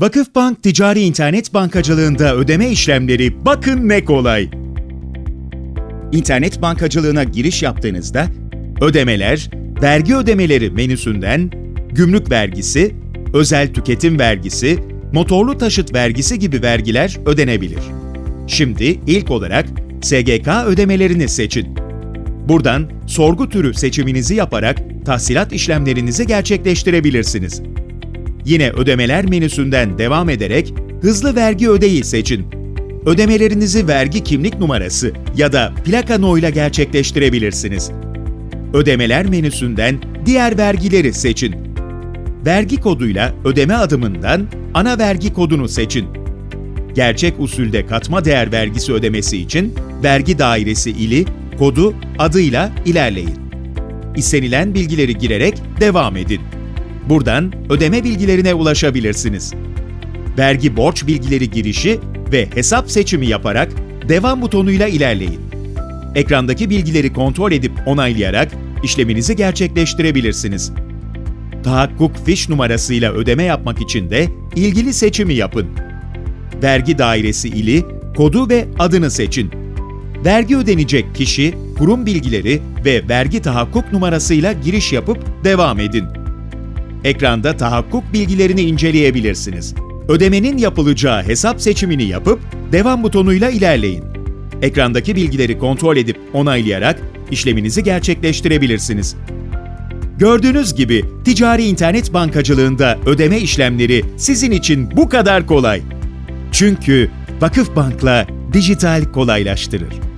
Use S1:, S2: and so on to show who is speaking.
S1: Vakıfbank ticari internet bankacılığında ödeme işlemleri bakın ne kolay. İnternet bankacılığına giriş yaptığınızda ödemeler, vergi ödemeleri menüsünden gümrük vergisi, özel tüketim vergisi, motorlu taşıt vergisi gibi vergiler ödenebilir. Şimdi ilk olarak SGK ödemelerini seçin. Buradan sorgu türü seçiminizi yaparak tahsilat işlemlerinizi gerçekleştirebilirsiniz. Yine ödemeler menüsünden devam ederek hızlı vergi ödeyi seçin. Ödemelerinizi vergi kimlik numarası ya da plaka noyla gerçekleştirebilirsiniz. Ödemeler menüsünden diğer vergileri seçin. Vergi koduyla ödeme adımından ana vergi kodunu seçin. Gerçek usulde katma değer vergisi ödemesi için vergi dairesi ili, kodu, adıyla ilerleyin. İstenilen bilgileri girerek devam edin. Buradan ödeme bilgilerine ulaşabilirsiniz. Vergi borç bilgileri girişi ve hesap seçimi yaparak devam butonuyla ilerleyin. Ekrandaki bilgileri kontrol edip onaylayarak işleminizi gerçekleştirebilirsiniz. Tahakkuk fiş numarasıyla ödeme yapmak için de ilgili seçimi yapın. Vergi dairesi ili, kodu ve adını seçin. Vergi ödenecek kişi, kurum bilgileri ve vergi tahakkuk numarasıyla giriş yapıp devam edin. Ekranda tahakkuk bilgilerini inceleyebilirsiniz. Ödemenin yapılacağı hesap seçimini yapıp devam butonuyla ilerleyin. Ekrandaki bilgileri kontrol edip onaylayarak işleminizi gerçekleştirebilirsiniz. Gördüğünüz gibi ticari internet bankacılığında ödeme işlemleri sizin için bu kadar kolay. Çünkü Vakıfbank'la dijital kolaylaştırır.